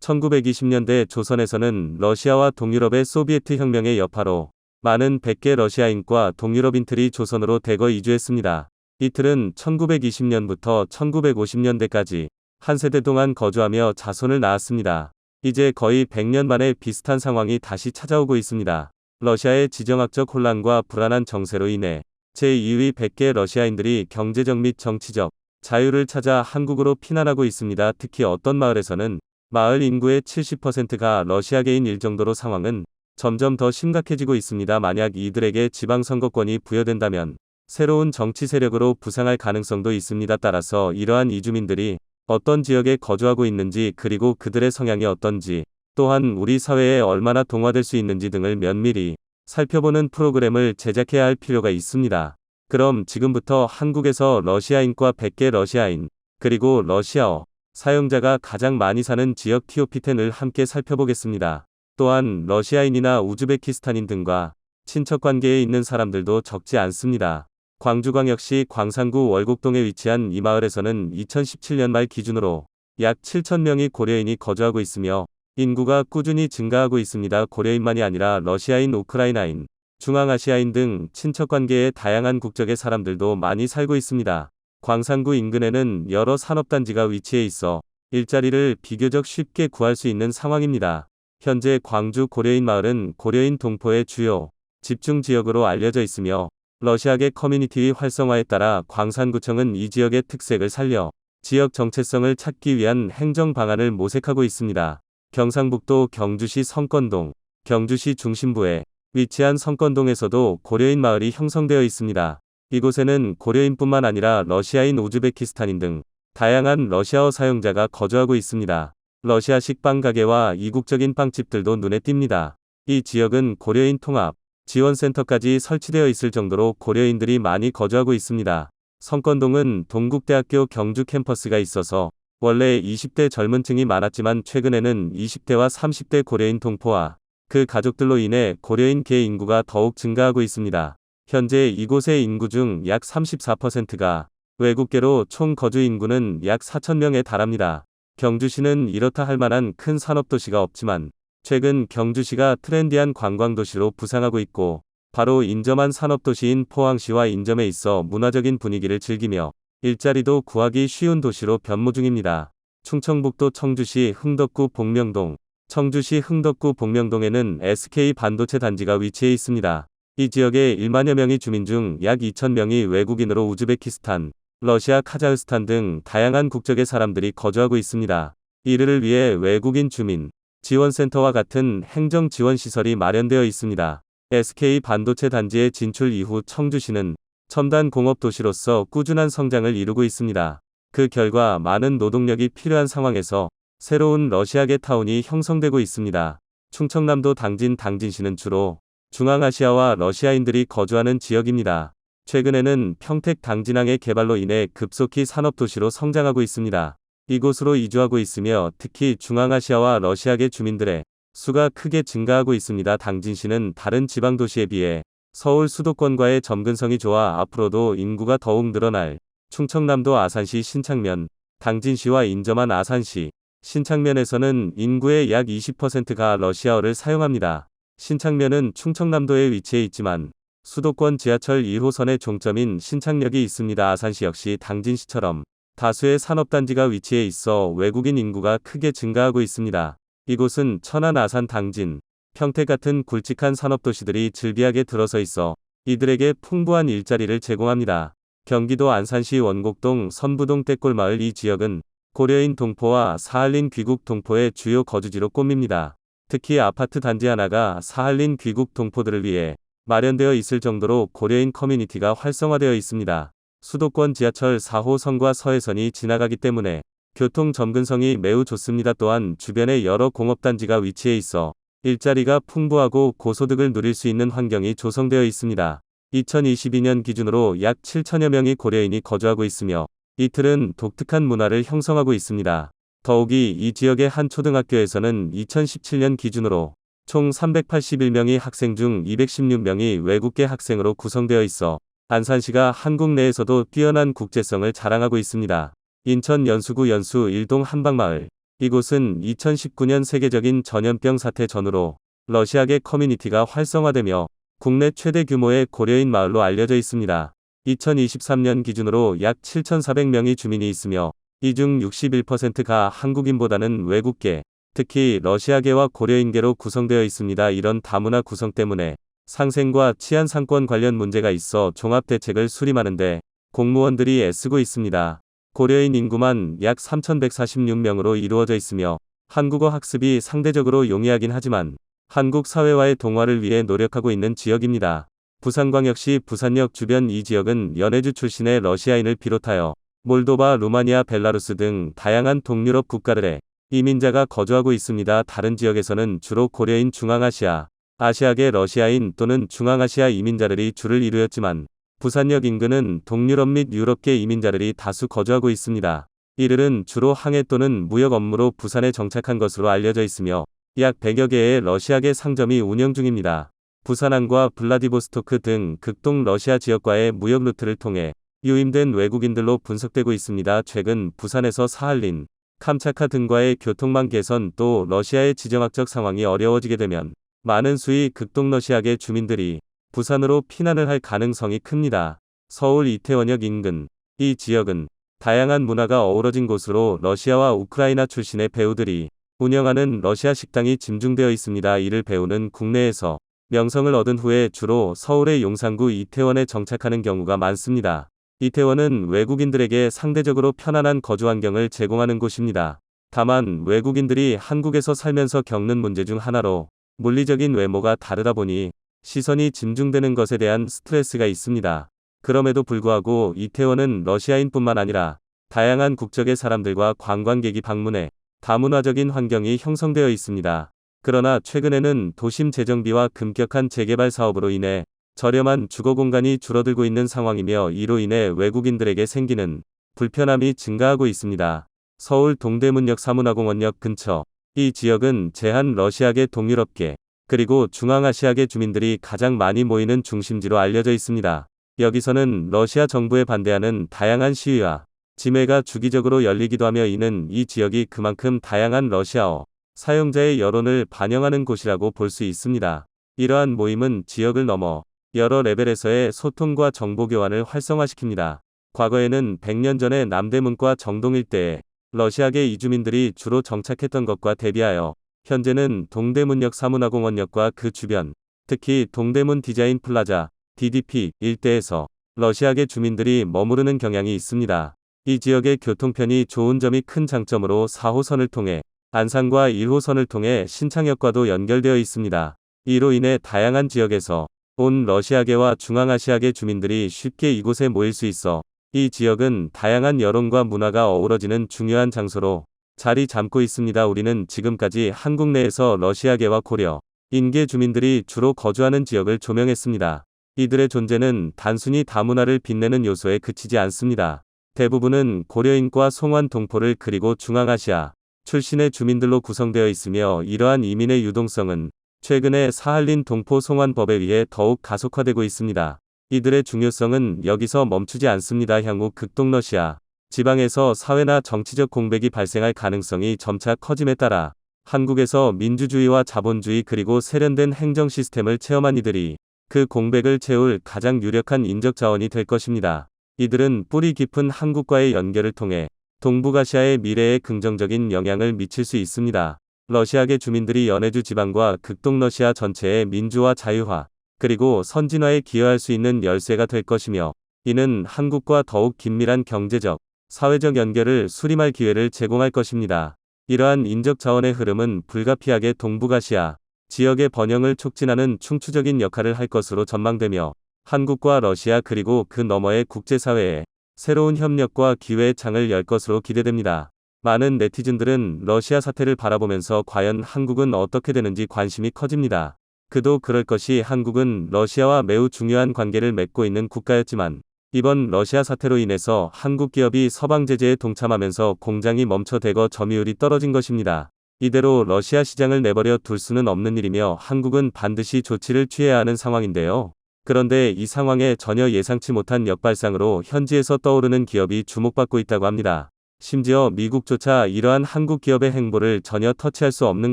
1920년대 조선에서는 러시아와 동유럽의 소비에트 혁명의 여파로 많은 100개 러시아인과 동유럽인들이 조선으로 대거 이주했습니다. 이틀은 1920년부터 1950년대까지 한 세대 동안 거주하며 자손을 낳았습니다. 이제 거의 100년 만에 비슷한 상황이 다시 찾아오고 있습니다. 러시아의 지정학적 혼란과 불안한 정세로 인해 제2위 100개 러시아인들이 경제적 및 정치적 자유를 찾아 한국으로 피난하고 있습니다. 특히 어떤 마을에서는 마을 인구의 70%가 러시아계인 일 정도로 상황은 점점 더 심각해지고 있습니다. 만약 이들에게 지방선거권이 부여된다면 새로운 정치 세력으로 부상할 가능성도 있습니다. 따라서 이러한 이주민들이 어떤 지역에 거주하고 있는지 그리고 그들의 성향이 어떤지 또한 우리 사회에 얼마나 동화될 수 있는지 등을 면밀히 살펴보는 프로그램을 제작해야 할 필요가 있습니다. 그럼 지금부터 한국에서 러시아인과 100개 러시아인 그리고 러시아어 사용자가 가장 많이 사는 지역 TOP10을 함께 살펴보겠습니다. 또한 러시아인이나 우즈베키스탄인 등과 친척 관계에 있는 사람들도 적지 않습니다. 광주광역시 광산구 월곡동에 위치한 이 마을에서는 2017년 말 기준으로 약 7천명의 고려인이 거주하고 있으며 인구가 꾸준히 증가하고 있습니다. 고려인만이 아니라 러시아인, 우크라이나인, 중앙아시아인 등 친척 관계의 다양한 국적의 사람들도 많이 살고 있습니다. 광산구 인근에는 여러 산업단지가 위치해 있어 일자리를 비교적 쉽게 구할 수 있는 상황입니다. 현재 광주 고려인 마을은 고려인 동포의 주요 집중 지역으로 알려져 있으며 러시아계 커뮤니티의 활성화에 따라 광산구청은 이 지역의 특색을 살려 지역 정체성을 찾기 위한 행정 방안을 모색하고 있습니다. 경상북도 경주시 성건동, 경주시 중심부에 위치한 성건동에서도 고려인 마을이 형성되어 있습니다. 이곳에는 고려인뿐만 아니라 러시아인 우즈베키스탄인 등 다양한 러시아어 사용자가 거주하고 있습니다. 러시아식 빵 가게와 이국적인 빵집들도 눈에 띕니다. 이 지역은 고려인 통합, 지원센터까지 설치되어 있을 정도로 고려인들이 많이 거주하고 있습니다. 성건동은 동국대학교 경주 캠퍼스가 있어서 원래 20대 젊은 층이 많았지만 최근에는 20대와 30대 고려인 동포와 그 가족들로 인해 고려인 계 인구가 더욱 증가하고 있습니다. 현재 이곳의 인구 중 약 34%가 외국계로 총 거주 인구는 약 4천명에 달합니다. 경주시는 이렇다 할 만한 큰 산업도시가 없지만 최근 경주시가 트렌디한 관광도시로 부상하고 있고 바로 인접한 산업도시인 포항시와 인접에 있어 문화적인 분위기를 즐기며 일자리도 구하기 쉬운 도시로 변모 중입니다. 충청북도 청주시 흥덕구 복명동 청주시 흥덕구 복명동에는 SK 반도체 단지가 위치해 있습니다. 이 지역에 1만여 명의 주민 중 약 2천 명이 외국인으로 우즈베키스탄, 러시아, 카자흐스탄 등 다양한 국적의 사람들이 거주하고 있습니다. 이를 위해 외국인 주민, 지원센터와 같은 행정 지원 시설이 마련되어 있습니다. SK 반도체 단지의 진출 이후 청주시는 첨단 공업 도시로서 꾸준한 성장을 이루고 있습니다. 그 결과 많은 노동력이 필요한 상황에서 새로운 러시아계 타운이 형성되고 있습니다. 충청남도 당진 당진시는 주로 중앙아시아와 러시아인들이 거주하는 지역입니다. 최근에는 평택 당진항의 개발로 인해 급속히 산업도시로 성장하고 있습니다. 이곳으로 이주하고 있으며 특히 중앙아시아와 러시아계 주민들의 수가 크게 증가하고 있습니다. 당진시는 다른 지방도시에 비해 서울 수도권과의 접근성이 좋아 앞으로도 인구가 더욱 늘어날 충청남도 아산시 신창면, 당진시와 인접한 아산시, 신창면에서는 인구의 약 20%가 러시아어를 사용합니다. 신창면은 충청남도에 위치해 있지만 수도권 지하철 1호선의 종점인 신창역이 있습니다. 아산시 역시 당진시처럼 다수의 산업단지가 위치해 있어 외국인 인구가 크게 증가하고 있습니다. 이곳은 천안 아산 당진, 평택 같은 굵직한 산업도시들이 즐비하게 들어서 있어 이들에게 풍부한 일자리를 제공합니다. 경기도 안산시 원곡동 선부동 떼골마을 이 지역은 고려인 동포와 사할린 귀국 동포의 주요 거주지로 꼽힙니다. 특히 아파트 단지 하나가 사할린 귀국 동포들을 위해 마련되어 있을 정도로 고려인 커뮤니티가 활성화되어 있습니다. 수도권 지하철 4호선과 서해선이 지나가기 때문에 교통 접근성이 매우 좋습니다. 또한 주변에 여러 공업단지가 위치해 있어 일자리가 풍부하고 고소득을 누릴 수 있는 환경이 조성되어 있습니다. 2022년 기준으로 약 7천여 명의 고려인이 거주하고 있으며 이틀은 독특한 문화를 형성하고 있습니다. 더욱이 이 지역의 한 초등학교에서는 2017년 기준으로 총 381명의 학생 중 216명이 외국계 학생으로 구성되어 있어 안산시가 한국 내에서도 뛰어난 국제성을 자랑하고 있습니다. 인천 연수구 연수 일동 한방마을 이곳은 2019년 세계적인 전염병 사태 전후로 러시아계 커뮤니티가 활성화되며 국내 최대 규모의 고려인 마을로 알려져 있습니다. 2023년 기준으로 약 7,400명의 주민이 있으며 이 중 61%가 한국인보다는 외국계, 특히 러시아계와 고려인계로 구성되어 있습니다. 이런 다문화 구성 때문에 상생과 치안 상권 관련 문제가 있어 종합 대책을 수립하는데 공무원들이 애쓰고 있습니다. 고려인 인구만 약 3,146명으로 이루어져 있으며 한국어 학습이 상대적으로 용이하긴 하지만 한국 사회와의 동화를 위해 노력하고 있는 지역입니다. 부산광역시 부산역 주변 이 지역은 연해주 출신의 러시아인을 비롯하여 몰도바, 루마니아, 벨라루스 등 다양한 동유럽 국가들의 이민자가 거주하고 있습니다. 다른 지역에서는 주로 고려인 중앙아시아, 아시아계 러시아인 또는 중앙아시아 이민자들이 주를 이루었지만 부산역 인근은 동유럽 및 유럽계 이민자들이 다수 거주하고 있습니다. 이들은 주로 항해 또는 무역 업무로 부산에 정착한 것으로 알려져 있으며 약 100여 개의 러시아계 상점이 운영 중입니다. 부산항과 블라디보스토크 등 극동 러시아 지역과의 무역 루트를 통해 유임된 외국인들로 분석되고 있습니다. 최근 부산에서 사할린, 캄차카 등과의 교통망 개선 또 러시아의 지정학적 상황이 어려워지게 되면 많은 수의 극동 러시아계 주민들이 부산으로 피난을 할 가능성이 큽니다. 서울 이태원역 인근 이 지역은 다양한 문화가 어우러진 곳으로 러시아와 우크라이나 출신의 배우들이 운영하는 러시아 식당이 짐중되어 있습니다. 이를 배우는 국내에서 명성을 얻은 후에 주로 서울의 용산구 이태원에 정착하는 경우가 많습니다. 이태원은 외국인들에게 상대적으로 편안한 거주 환경을 제공하는 곳입니다. 다만 외국인들이 한국에서 살면서 겪는 문제 중 하나로 물리적인 외모가 다르다 보니 시선이 짐중되는 것에 대한 스트레스가 있습니다. 그럼에도 불구하고 이태원은 러시아인뿐만 아니라 다양한 국적의 사람들과 관광객이 방문해 다문화적인 환경이 형성되어 있습니다. 그러나 최근에는 도심 재정비와 급격한 재개발 사업으로 인해 저렴한 주거 공간이 줄어들고 있는 상황이며 이로 인해 외국인들에게 생기는 불편함이 증가하고 있습니다. 서울 동대문역 사문화공원역 근처 이 지역은 제한 러시아계 동유럽계 그리고 중앙아시아계 주민들이 가장 많이 모이는 중심지로 알려져 있습니다. 여기서는 러시아 정부에 반대하는 다양한 시위와 지매가 주기적으로 열리기도 하며 이는 이 지역이 그만큼 다양한 러시아어 사용자의 여론을 반영하는 곳이라고 볼 수 있습니다. 이러한 모임은 지역을 넘어 여러 레벨에서의 소통과 정보 교환을 활성화시킵니다. 과거에는 100년 전의 남대문과 정동 일대에 러시아계 이주민들이 주로 정착했던 것과 대비하여 현재는 동대문역 사문화공원역과 그 주변, 특히 동대문 디자인 플라자, DDP 일대에서 러시아계 주민들이 머무르는 경향이 있습니다. 이 지역의 교통편이 좋은 점이 큰 장점으로 4호선을 통해 안산과 1호선을 통해 신창역과도 연결되어 있습니다. 이로 인해 다양한 지역에서 온 러시아계와 중앙아시아계 주민들이 쉽게 이곳에 모일 수 있어 이 지역은 다양한 여론과 문화가 어우러지는 중요한 장소로 자리 잡고 있습니다. 우리는 지금까지 한국 내에서 러시아계와 고려, 인계 주민들이 주로 거주하는 지역을 조명했습니다. 이들의 존재는 단순히 다문화를 빛내는 요소에 그치지 않습니다. 대부분은 고려인과 송환 동포를 그리고 중앙아시아 출신의 주민들로 구성되어 있으며 이러한 이민의 유동성은 최근에 사할린 동포 송환법에 의해 더욱 가속화되고 있습니다. 이들의 중요성은 여기서 멈추지 않습니다. 향후 극동러시아 지방에서 사회나 정치적 공백이 발생할 가능성이 점차 커짐에 따라 한국에서 민주주의와 자본주의 그리고 세련된 행정 시스템을 체험한 이들이 그 공백을 채울 가장 유력한 인적 자원이 될 것입니다. 이들은 뿌리 깊은 한국과의 연결을 통해 동북아시아의 미래에 긍정적인 영향을 미칠 수 있습니다. 러시아계 주민들이 연해주 지방과 극동 러시아 전체의 민주화 자유화, 그리고 선진화에 기여할 수 있는 열쇠가 될 것이며, 이는 한국과 더욱 긴밀한 경제적, 사회적 연결을 수림할 기회를 제공할 것입니다. 이러한 인적 자원의 흐름은 불가피하게 동북아시아 지역의 번영을 촉진하는 충추적인 역할을 할 것으로 전망되며 한국과 러시아 그리고 그 너머의 국제사회에 새로운 협력과 기회의 창을 열 것으로 기대됩니다. 많은 네티즌들은 러시아 사태를 바라보면서 과연 한국은 어떻게 되는지 관심이 커집니다. 그도 그럴 것이 한국은 러시아와 매우 중요한 관계를 맺고 있는 국가였지만 이번 러시아 사태로 인해서 한국 기업이 서방 제재에 동참하면서 공장이 멈춰대거 점유율이 떨어진 것입니다. 이대로 러시아 시장을 내버려 둘 수는 없는 일이며 한국은 반드시 조치를 취해야 하는 상황인데요. 그런데 이 상황에 전혀 예상치 못한 역발상으로 현지에서 떠오르는 기업이 주목받고 있다고 합니다. 심지어 미국조차 이러한 한국 기업의 행보를 전혀 터치할 수 없는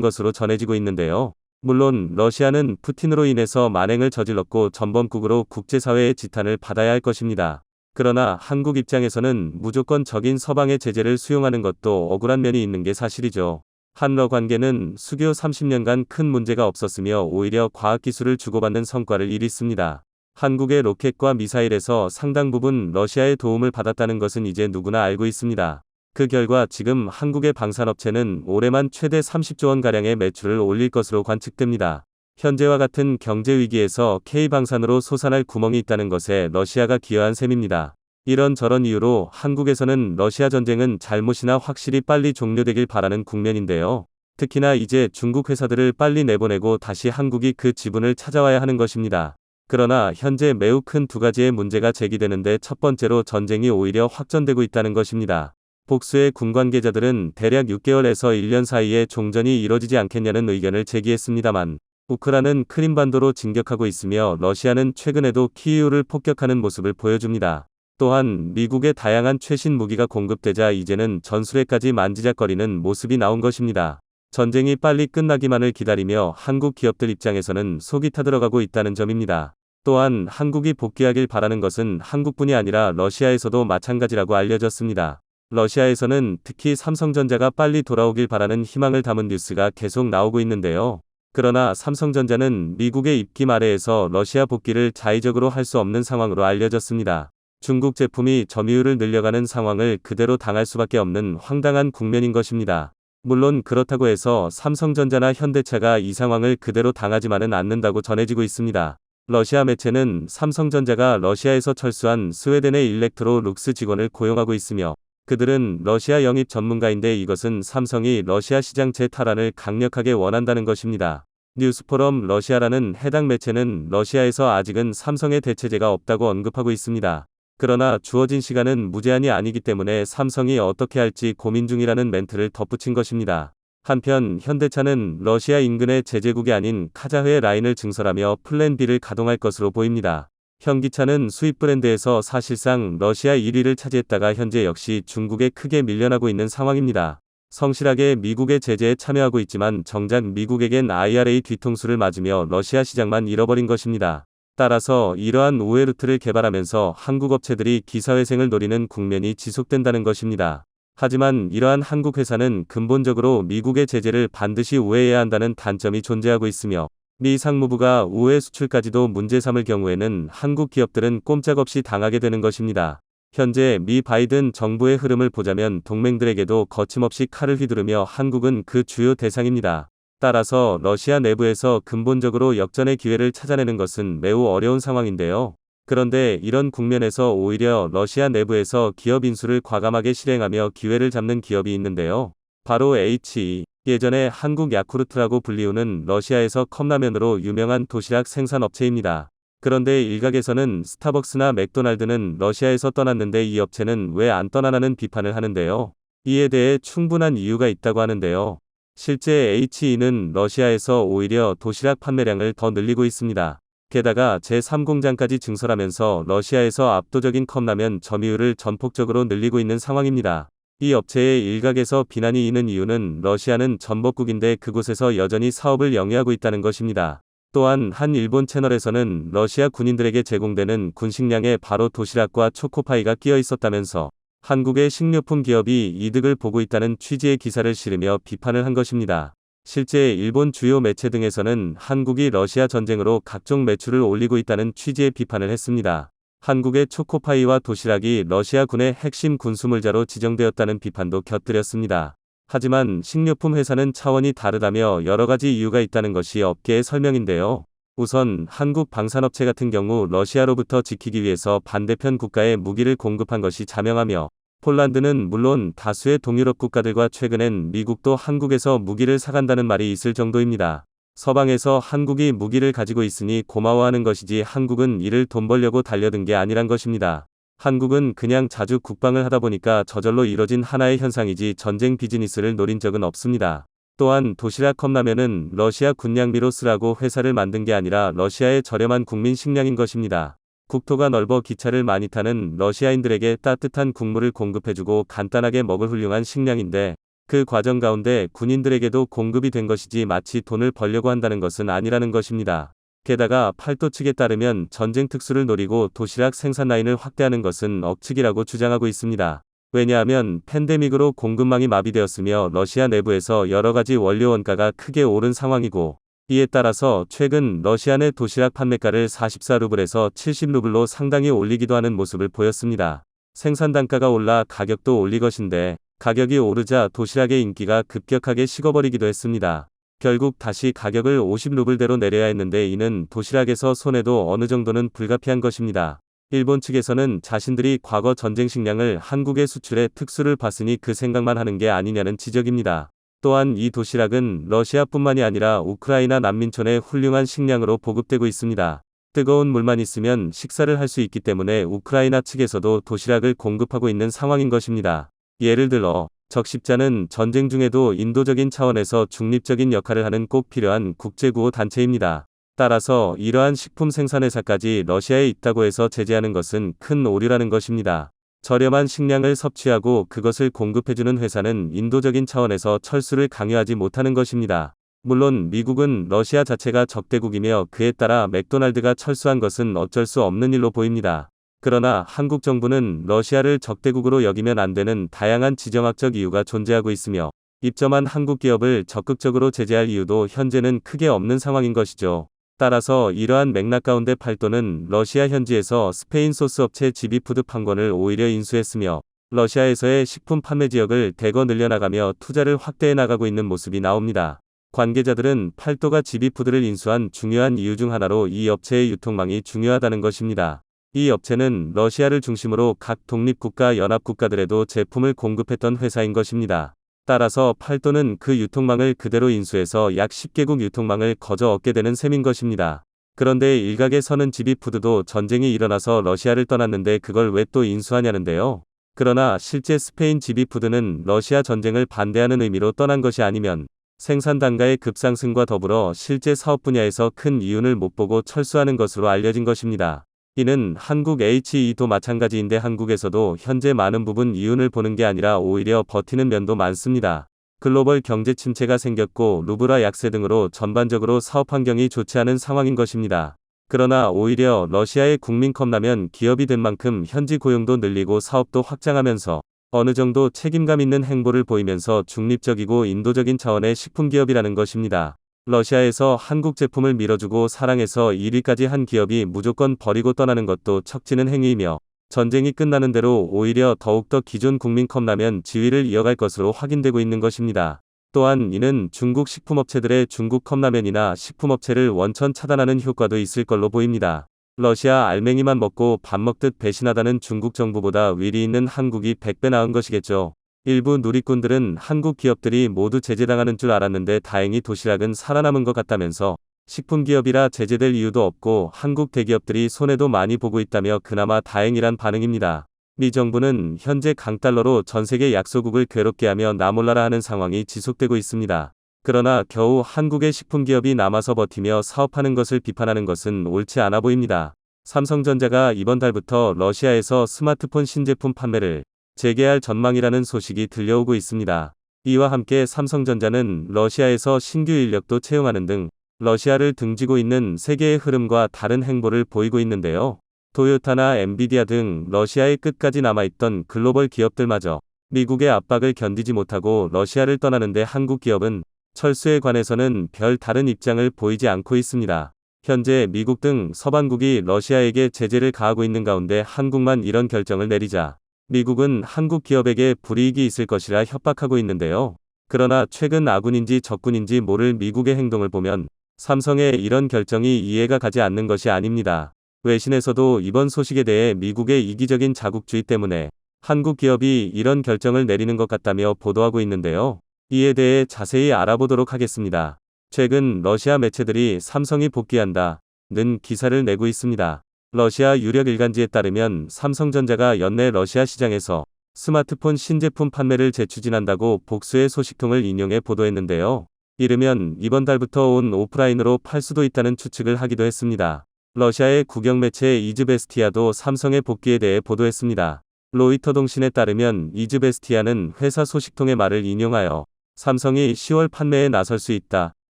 것으로 전해지고 있는데요. 물론 러시아는 푸틴으로 인해서 만행을 저질렀고 전범국으로 국제사회의 지탄을 받아야 할 것입니다. 그러나 한국 입장에서는 무조건 적인 서방의 제재를 수용하는 것도 억울한 면이 있는 게 사실이죠. 한러 관계는 수교 30년간 큰 문제가 없었으며 오히려 과학기술을 주고받는 성과를 일했습니다. 한국의 로켓과 미사일에서 상당 부분 러시아의 도움을 받았다는 것은 이제 누구나 알고 있습니다. 그 결과 지금 한국의 방산업체는 올해만 최대 30조 원가량의 매출을 올릴 것으로 관측됩니다. 현재와 같은 경제 위기에서 K방산으로 솟아날 구멍이 있다는 것에 러시아가 기여한 셈입니다. 이런 저런 이유로 한국에서는 러시아 전쟁은 잘못이나 확실히 빨리 종료되길 바라는 국면인데요. 특히나 이제 중국 회사들을 빨리 내보내고 다시 한국이 그 지분을 찾아와야 하는 것입니다. 그러나 현재 매우 큰 두 가지의 문제가 제기되는데 첫 번째로 전쟁이 오히려 확전되고 있다는 것입니다. 복수의 군 관계자들은 대략 6개월에서 1년 사이에 종전이 이뤄지지 않겠냐는 의견을 제기했습니다만 우크라는 크림반도로 진격하고 있으며 러시아는 최근에도 키이우를 폭격하는 모습을 보여줍니다. 또한 미국의 다양한 최신 무기가 공급되자 이제는 전술에까지 만지작거리는 모습이 나온 것입니다. 전쟁이 빨리 끝나기만을 기다리며 한국 기업들 입장에서는 속이 타들어가고 있다는 점입니다. 또한 한국이 복귀하길 바라는 것은 한국뿐이 아니라 러시아에서도 마찬가지라고 알려졌습니다. 러시아에서는 특히 삼성전자가 빨리 돌아오길 바라는 희망을 담은 뉴스가 계속 나오고 있는데요. 그러나 삼성전자는 미국의 입김 아래에서 러시아 복귀를 자의적으로 할 수 없는 상황으로 알려졌습니다. 중국 제품이 점유율을 늘려가는 상황을 그대로 당할 수밖에 없는 황당한 국면인 것입니다. 물론 그렇다고 해서 삼성전자나 현대차가 이 상황을 그대로 당하지만은 않는다고 전해지고 있습니다. 러시아 매체는 삼성전자가 러시아에서 철수한 스웨덴의 일렉트로 룩스 직원을 고용하고 있으며 그들은 러시아 영입 전문가인데 이것은 삼성이 러시아 시장 재탈환을 강력하게 원한다는 것입니다. 뉴스포럼 러시아라는 해당 매체는 러시아에서 아직은 삼성의 대체제가 없다고 언급하고 있습니다. 그러나 주어진 시간은 무제한이 아니기 때문에 삼성이 어떻게 할지 고민 중이라는 멘트를 덧붙인 것입니다. 한편 현대차는 러시아 인근의 제재국이 아닌 카자흐의 라인을 증설하며 플랜 B를 가동할 것으로 보입니다. 현기차는 수입 브랜드에서 사실상 러시아 1위를 차지했다가 현재 역시 중국에 크게 밀려나고 있는 상황입니다. 성실하게 미국의 제재에 참여하고 있지만 정작 미국에겐 IRA 뒤통수를 맞으며 러시아 시장만 잃어버린 것입니다. 따라서 이러한 우회 루트를 개발하면서 한국 업체들이 기사회생을 노리는 국면이 지속된다는 것입니다. 하지만 이러한 한국 회사는 근본적으로 미국의 제재를 반드시 우회해야 한다는 단점이 존재하고 있으며 미 상무부가 우회 수출까지도 문제 삼을 경우에는 한국 기업들은 꼼짝없이 당하게 되는 것입니다. 현재 미 바이든 정부의 흐름을 보자면 동맹들에게도 거침없이 칼을 휘두르며 한국은 그 주요 대상입니다. 따라서 러시아 내부에서 근본적으로 역전의 기회를 찾아내는 것은 매우 어려운 상황인데요. 그런데 이런 국면에서 오히려 러시아 내부에서 기업 인수를 과감하게 실행하며 기회를 잡는 기업이 있는데요. 바로 HE. 예전에 한국 야쿠르트라고 불리우는 러시아에서 컵라면으로 유명한 도시락 생산 업체입니다. 그런데 일각에서는 스타벅스나 맥도날드는 러시아에서 떠났는데 이 업체는 왜 안 떠나라는 비판을 하는데요. 이에 대해 충분한 이유가 있다고 하는데요. 실제 HE는 러시아에서 오히려 도시락 판매량을 더 늘리고 있습니다. 게다가 제3공장까지 증설하면서 러시아에서 압도적인 컵라면 점유율을 전폭적으로 늘리고 있는 상황입니다. 이 업체의 일각에서 비난이 있는 이유는 러시아는 전복국인데 그곳에서 여전히 사업을 영위하고 있다는 것입니다. 또한 한 일본 채널에서는 러시아 군인들에게 제공되는 군식량에 바로 도시락과 초코파이가 끼어 있었다면서 한국의 식료품 기업이 이득을 보고 있다는 취지의 기사를 실으며 비판을 한 것입니다. 실제 일본 주요 매체 등에서는 한국이 러시아 전쟁으로 각종 매출을 올리고 있다는 취지의 비판을 했습니다. 한국의 초코파이와 도시락이 러시아 군의 핵심 군수물자로 지정되었다는 비판도 곁들였습니다. 하지만 식료품 회사는 차원이 다르다며 여러 가지 이유가 있다는 것이 업계의 설명인데요. 우선 한국 방산업체 같은 경우 러시아로부터 지키기 위해서 반대편 국가에 무기를 공급한 것이 자명하며 폴란드는 물론 다수의 동유럽 국가들과 최근엔 미국도 한국에서 무기를 사간다는 말이 있을 정도입니다. 서방에서 한국이 무기를 가지고 있으니 고마워하는 것이지 한국은 이를 돈 벌려고 달려든 게 아니란 것입니다. 한국은 그냥 자주 국방을 하다 보니까 저절로 이뤄진 하나의 현상이지 전쟁 비즈니스를 노린 적은 없습니다. 또한 도시락 컵라면은 러시아 군량미로 쓰라고 회사를 만든 게 아니라 러시아의 저렴한 국민 식량인 것입니다. 국토가 넓어 기차를 많이 타는 러시아인들에게 따뜻한 국물을 공급해주고 간단하게 먹을 훌륭한 식량인데 그 과정 가운데 군인들에게도 공급이 된 것이지 마치 돈을 벌려고 한다는 것은 아니라는 것입니다. 게다가 팔도 측에 따르면 전쟁 특수를 노리고 도시락 생산 라인을 확대하는 것은 억측이라고 주장하고 있습니다. 왜냐하면 팬데믹으로 공급망이 마비되었으며 러시아 내부에서 여러 가지 원료 원가가 크게 오른 상황이고 이에 따라서 최근 러시아 내 도시락 판매가를 44루블에서 70루블로 상당히 올리기도 하는 모습을 보였습니다. 생산 단가가 올라 가격도 올릴 것인데 가격이 오르자 도시락의 인기가 급격하게 식어버리기도 했습니다. 결국 다시 가격을 50루블대로 내려야 했는데 이는 도시락에서 손해도 어느 정도는 불가피한 것입니다. 일본 측에서는 자신들이 과거 전쟁 식량을 한국에 수출해 특수를 봤으니 그 생각만 하는 게 아니냐는 지적입니다. 또한 이 도시락은 러시아뿐만이 아니라 우크라이나 난민촌에 훌륭한 식량으로 보급되고 있습니다. 뜨거운 물만 있으면 식사를 할 수 있기 때문에 우크라이나 측에서도 도시락을 공급하고 있는 상황인 것입니다. 예를 들어 적십자는 전쟁 중에도 인도적인 차원에서 중립적인 역할을 하는 꼭 필요한 국제구호 단체입니다. 따라서 이러한 식품 생산회사까지 러시아에 있다고 해서 제재하는 것은 큰 오류라는 것입니다. 저렴한 식량을 섭취하고 그것을 공급해주는 회사는 인도적인 차원에서 철수를 강요하지 못하는 것입니다. 물론 미국은 러시아 자체가 적대국이며 그에 따라 맥도날드가 철수한 것은 어쩔 수 없는 일로 보입니다. 그러나 한국 정부는 러시아를 적대국으로 여기면 안 되는 다양한 지정학적 이유가 존재하고 있으며 입점한 한국 기업을 적극적으로 제재할 이유도 현재는 크게 없는 상황인 것이죠. 따라서 이러한 맥락 가운데 팔도는 러시아 현지에서 스페인 소스 업체 지비푸드 판권을 오히려 인수했으며 러시아에서의 식품 판매 지역을 대거 늘려나가며 투자를 확대해 나가고 있는 모습이 나옵니다. 관계자들은 팔도가 지비푸드를 인수한 중요한 이유 중 하나로 이 업체의 유통망이 중요하다는 것입니다. 이 업체는 러시아를 중심으로 각 독립국가 연합국가들에도 제품을 공급했던 회사인 것입니다. 따라서 팔도는 그 유통망을 그대로 인수해서 약 10개국 유통망을 거저 얻게 되는 셈인 것입니다. 그런데 일각의 서는 지비푸드도 전쟁이 일어나서 러시아를 떠났는데 그걸 왜 또 인수하냐는데요. 그러나 실제 스페인 지비푸드는 러시아 전쟁을 반대하는 의미로 떠난 것이 아니면 생산 단가의 급상승과 더불어 실제 사업 분야에서 큰 이윤을 못 보고 철수하는 것으로 알려진 것입니다. 이는 한국 HE도 마찬가지인데 한국에서도 현재 많은 부분 이윤을 보는 게 아니라 오히려 버티는 면도 많습니다. 글로벌 경제 침체가 생겼고 루브라 약세 등으로 전반적으로 사업 환경이 좋지 않은 상황인 것입니다. 그러나 오히려 러시아의 국민 컵라면 기업이 된 만큼 현지 고용도 늘리고 사업도 확장하면서 어느 정도 책임감 있는 행보를 보이면서 중립적이고 인도적인 차원의 식품기업이라는 것입니다. 러시아에서 한국 제품을 밀어주고 사랑해서 1위까지 한 기업이 무조건 버리고 떠나는 것도 척지는 행위이며 전쟁이 끝나는 대로 오히려 더욱더 기존 국민 컵라면 지위를 이어갈 것으로 확인되고 있는 것입니다. 또한 이는 중국 식품업체들의 중국 컵라면이나 식품업체를 원천 차단하는 효과도 있을 걸로 보입니다. 러시아 알맹이만 먹고 밥 먹듯 배신하다는 중국 정부보다 위리 있는 한국이 100배 나은 것이겠죠. 일부 누리꾼들은 한국 기업들이 모두 제재당하는 줄 알았는데 다행히 도시락은 살아남은 것 같다면서 식품기업이라 제재될 이유도 없고 한국 대기업들이 손해도 많이 보고 있다며 그나마 다행이란 반응입니다. 미 정부는 현재 강달러로 전 세계 약소국을 괴롭게 하며 나몰라라 하는 상황이 지속되고 있습니다. 그러나 겨우 한국의 식품기업이 남아서 버티며 사업하는 것을 비판하는 것은 옳지 않아 보입니다. 삼성전자가 이번 달부터 러시아에서 스마트폰 신제품 판매를 재개할 전망이라는 소식이 들려오고 있습니다. 이와 함께 삼성전자는 러시아에서 신규 인력도 채용하는 등 러시아를 등지고 있는 세계의 흐름과 다른 행보를 보이고 있는데요. 토요타나 엔비디아 등 러시아의 끝까지 남아있던 글로벌 기업들마저 미국의 압박을 견디지 못하고 러시아를 떠나는데 한국 기업은 철수에 관해서는 별 다른 입장을 보이지 않고 있습니다. 현재 미국 등 서방국이 러시아에게 제재를 가하고 있는 가운데 한국만 이런 결정을 내리자 미국은 한국 기업에게 불이익이 있을 것이라 협박하고 있는데요. 그러나 최근 아군인지 적군인지 모를 미국의 행동을 보면 삼성의 이런 결정이 이해가 가지 않는 것이 아닙니다. 외신에서도 이번 소식에 대해 미국의 이기적인 자국주의 때문에 한국 기업이 이런 결정을 내리는 것 같다며 보도하고 있는데요. 이에 대해 자세히 알아보도록 하겠습니다. 최근 러시아 매체들이 삼성이 복귀한다. 는 기사를 내고 있습니다. 러시아 유력 일간지에 따르면 삼성전자가 연내 러시아 시장에서 스마트폰 신제품 판매를 재추진한다고 복수의 소식통을 인용해 보도했는데요. 이르면 이번 달부터 온 오프라인으로 팔 수도 있다는 추측을 하기도 했습니다. 러시아의 국영 매체 이즈베스티아도 삼성의 복귀에 대해 보도했습니다. 로이터 통신에 따르면 이즈베스티아는 회사 소식통의 말을 인용하여 삼성이 10월 판매에 나설 수 있다.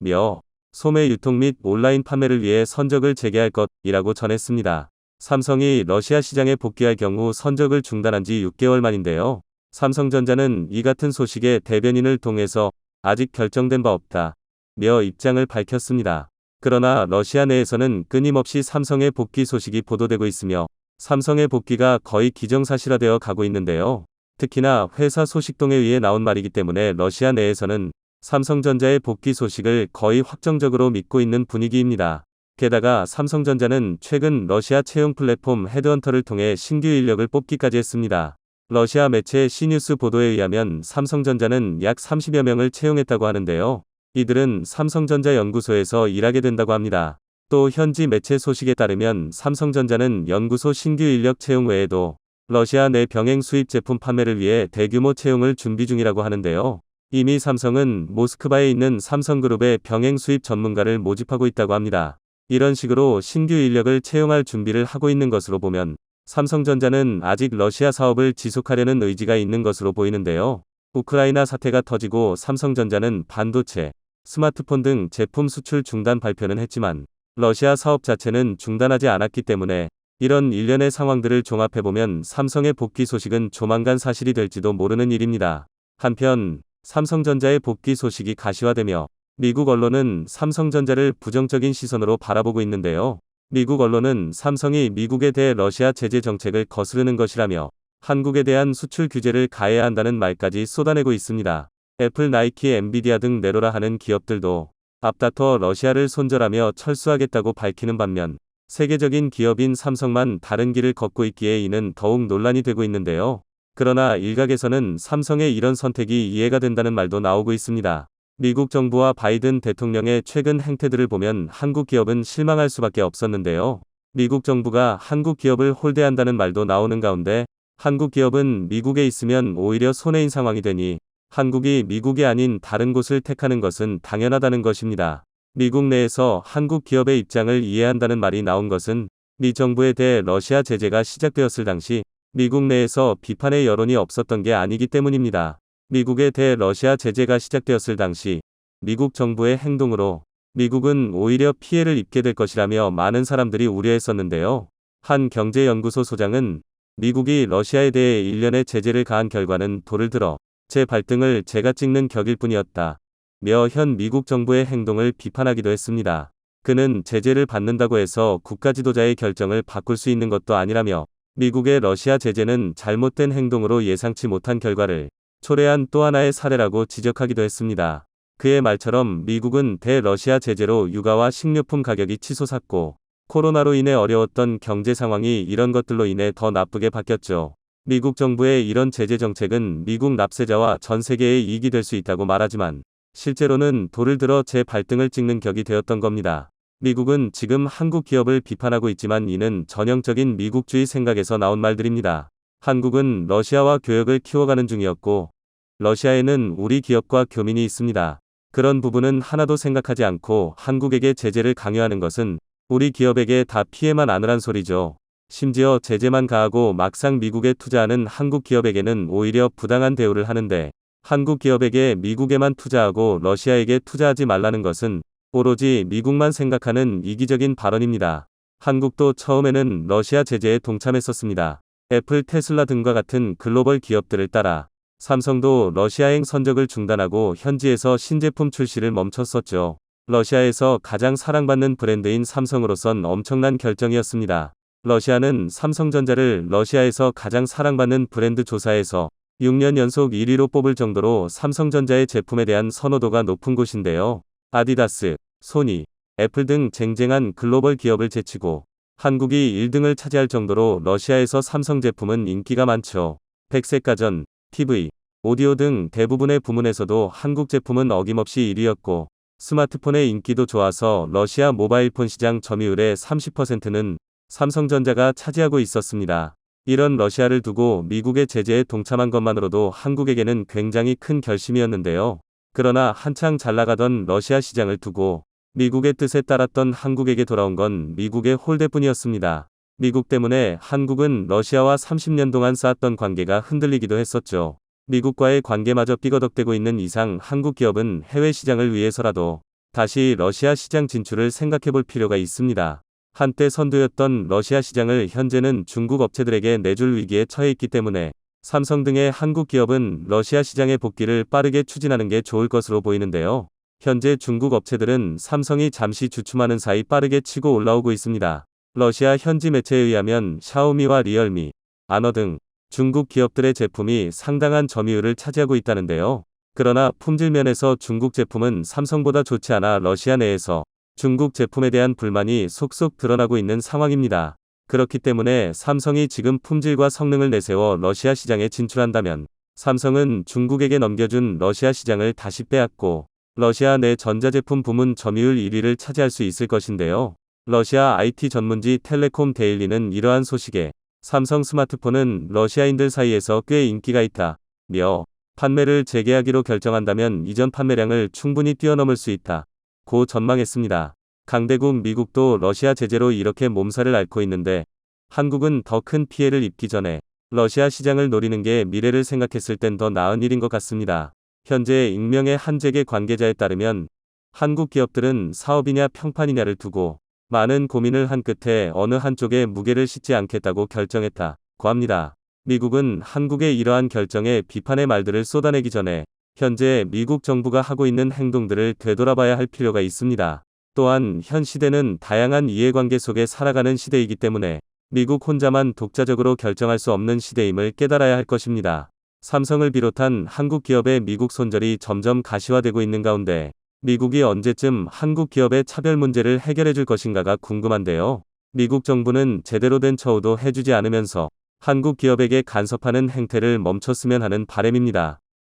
며 소매 유통 및 온라인 판매를 위해 선적을 재개할 것이라고 전했습니다. 삼성이 러시아 시장에 복귀할 경우 선적을 중단한 지 6개월 만인데요. 삼성전자는 이 같은 소식에 대변인을 통해서 아직 결정된 바 없다. 며 입장을 밝혔습니다. 그러나 러시아 내에서는 끊임없이 삼성의 복귀 소식이 보도되고 있으며 삼성의 복귀가 거의 기정사실화되어 가고 있는데요. 특히나 회사 소식통에 의해 나온 말이기 때문에 러시아 내에서는 삼성전자의 복귀 소식을 거의 확정적으로 믿고 있는 분위기입니다. 게다가 삼성전자는 최근 러시아 채용 플랫폼 헤드헌터를 통해 신규 인력을 뽑기까지 했습니다. 러시아 매체 시뉴스 보도에 의하면 삼성전자는 약 30여 명을 채용했다고 하는데요. 이들은 삼성전자 연구소에서 일하게 된다고 합니다. 또 현지 매체 소식에 따르면 삼성전자는 연구소 신규 인력 채용 외에도 러시아 내 병행 수입 제품 판매를 위해 대규모 채용을 준비 중이라고 하는데요. 이미 삼성은 모스크바에 있는 삼성그룹의 병행 수입 전문가를 모집하고 있다고 합니다. 이런 식으로 신규 인력을 채용할 준비를 하고 있는 것으로 보면 삼성전자는 아직 러시아 사업을 지속하려는 의지가 있는 것으로 보이는데요. 우크라이나 사태가 터지고 삼성전자는 반도체, 스마트폰 등 제품 수출 중단 발표는 했지만 러시아 사업 자체는 중단하지 않았기 때문에 이런 일련의 상황들을 종합해보면 삼성의 복귀 소식은 조만간 사실이 될지도 모르는 일입니다. 한편 삼성전자의 복귀 소식이 가시화되며 미국 언론은 삼성전자를 부정적인 시선으로 바라보고 있는데요. 미국 언론은 삼성이 미국에 대해 러시아 제재 정책을 거스르는 것이라며 한국에 대한 수출 규제를 가해야 한다는 말까지 쏟아내고 있습니다. 애플, 나이키, 엔비디아 등 내로라 하는 기업들도 앞다퉈 러시아를 손절하며 철수하겠다고 밝히는 반면 세계적인 기업인 삼성만 다른 길을 걷고 있기에 이는 더욱 논란이 되고 있는데요. 그러나 일각에서는 삼성의 이런 선택이 이해가 된다는 말도 나오고 있습니다. 미국 정부와 바이든 대통령의 최근 행태들을 보면 한국 기업은 실망할 수밖에 없었는데요. 미국 정부가 한국 기업을 홀대한다는 말도 나오는 가운데 한국 기업은 미국에 있으면 오히려 손해인 상황이 되니 한국이 미국이 아닌 다른 곳을 택하는 것은 당연하다는 것입니다. 미국 내에서 한국 기업의 입장을 이해한다는 말이 나온 것은 미 정부에 대해 러시아 제재가 시작되었을 당시 미국 내에서 비판의 여론이 없었던 게 아니기 때문입니다. 미국의 대러시아 제재가 시작되었을 당시 미국 정부의 행동으로 미국은 오히려 피해를 입게 될 것이라며 많은 사람들이 우려했었는데요. 한 경제연구소 소장은 미국이 러시아에 대해 일련의 제재를 가한 결과는 돌을 들어 제 발등을 제가 찍는 격일 뿐이었다. 며 현 미국 정부의 행동을 비판하기도 했습니다. 그는 제재를 받는다고 해서 국가 지도자의 결정을 바꿀 수 있는 것도 아니라며 미국의 러시아 제재는 잘못된 행동으로 예상치 못한 결과를 초래한 또 하나의 사례라고 지적하기도 했습니다. 그의 말처럼 미국은 대러시아 제재로 육아와 식료품 가격이 치솟았고 코로나로 인해 어려웠던 경제 상황이 이런 것들로 인해 더 나쁘게 바뀌었죠. 미국 정부의 이런 제재 정책은 미국 납세자와 전 세계에 이익이 될 수 있다고 말하지만 실제로는 돌을 들어 제 발등을 찍는 격이 되었던 겁니다. 미국은 지금 한국 기업을 비판하고 있지만 이는 전형적인 미국주의 생각에서 나온 말들입니다. 한국은 러시아와 교역을 키워가는 중이었고, 러시아에는 우리 기업과 교민이 있습니다. 그런 부분은 하나도 생각하지 않고 한국에게 제재를 강요하는 것은 우리 기업에게 다 피해만 안으란 소리죠. 심지어 제재만 가하고 막상 미국에 투자하는 한국 기업에게는 오히려 부당한 대우를 하는데 한국 기업에게 미국에만 투자하고 러시아에게 투자하지 말라는 것은 오로지 미국만 생각하는 이기적인 발언입니다. 한국도 처음에는 러시아 제재에 동참했었습니다. 애플, 테슬라 등과 같은 글로벌 기업들을 따라 삼성도 러시아행 선적을 중단하고 현지에서 신제품 출시를 멈췄었죠. 러시아에서 가장 사랑받는 브랜드인 삼성으로선 엄청난 결정이었습니다. 러시아는 삼성전자를 러시아에서 가장 사랑받는 브랜드 조사에서 6년 연속 1위로 뽑을 정도로 삼성전자의 제품에 대한 선호도가 높은 곳인데요. 아디다스, 소니, 애플 등 쟁쟁한 글로벌 기업을 제치고 한국이 1등을 차지할 정도로 러시아에서 삼성 제품은 인기가 많죠. 백색가전, TV, 오디오 등 대부분의 부문에서도 한국 제품은 어김없이 1위였고 스마트폰의 인기도 좋아서 러시아 모바일폰 시장 점유율의 30%는 삼성전자가 차지하고 있었습니다. 이런 러시아를 두고 미국의 제재에 동참한 것만으로도 한국에게는 굉장히 큰 결심이었는데요. 그러나 한창 잘 나가던 러시아 시장을 두고 미국의 뜻에 따랐던 한국에게 돌아온 건 미국의 홀대뿐이었습니다. 미국 때문에 한국은 러시아와 30년 동안 쌓았던 관계가 흔들리기도 했었죠. 미국과의 관계마저 삐거덕대고 있는 이상 한국 기업은 해외 시장을 위해서라도 다시 러시아 시장 진출을 생각해 볼 필요가 있습니다. 한때 선두였던 러시아 시장을 현재는 중국 업체들에게 내줄 위기에 처해 있기 때문에 삼성 등의 한국 기업은 러시아 시장의 복귀를 빠르게 추진하는 게 좋을 것으로 보이는데요. 현재 중국 업체들은 삼성이 잠시 주춤하는 사이 빠르게 치고 올라오고 있습니다. 러시아 현지 매체에 의하면 샤오미와 리얼미, 아너 등 중국 기업들의 제품이 상당한 점유율을 차지하고 있다는데요. 그러나 품질 면에서 중국 제품은 삼성보다 좋지 않아 러시아 내에서 중국 제품에 대한 불만이 속속 드러나고 있는 상황입니다. 그렇기 때문에 삼성이 지금 품질과 성능을 내세워 러시아 시장에 진출한다면 삼성은 중국에게 넘겨준 러시아 시장을 다시 빼앗고 러시아 내 전자제품 부문 점유율 1위를 차지할 수 있을 것인데요. 러시아 IT 전문지 텔레콤 데일리는 이러한 소식에 삼성 스마트폰은 러시아인들 사이에서 꽤 인기가 있다. 며 판매를 재개하기로 결정한다면 이전 판매량을 충분히 뛰어넘을 수 있다. 고 전망했습니다. 강대국 미국도 러시아 제재로 이렇게 몸살을 앓고 있는데 한국은 더 큰 피해를 입기 전에 러시아 시장을 노리는 게 미래를 생각했을 땐 더 나은 일인 것 같습니다. 현재 익명의 한 재계 관계자에 따르면 한국 기업들은 사업이냐 평판이냐를 두고 많은 고민을 한 끝에 어느 한쪽에 무게를 싣지 않겠다고 결정했다고 합니다. 미국은 한국의 이러한 결정에 비판의 말들을 쏟아내기 전에 현재 미국 정부가 하고 있는 행동들을 되돌아봐야 할 필요가 있습니다. 또한 현 시대는 다양한 이해관계 속에 살아가는 시대이기 때문에 미국 혼자만 독자적으로 결정할 수 없는 시대임을 깨달아야 할 것입니다. 삼성을 비롯한 한국 기업의 미국 손절이 점점 가시화되고 있는 가운데 미국이 언제쯤 한국 기업의 차별 문제를 해결해 줄 것인가가 궁금한데요. 미국 정부는 제대로 된 처우도 해주지 않으면서 한국 기업에게 간섭하는 행태를 멈췄으면 하는 바람입니다.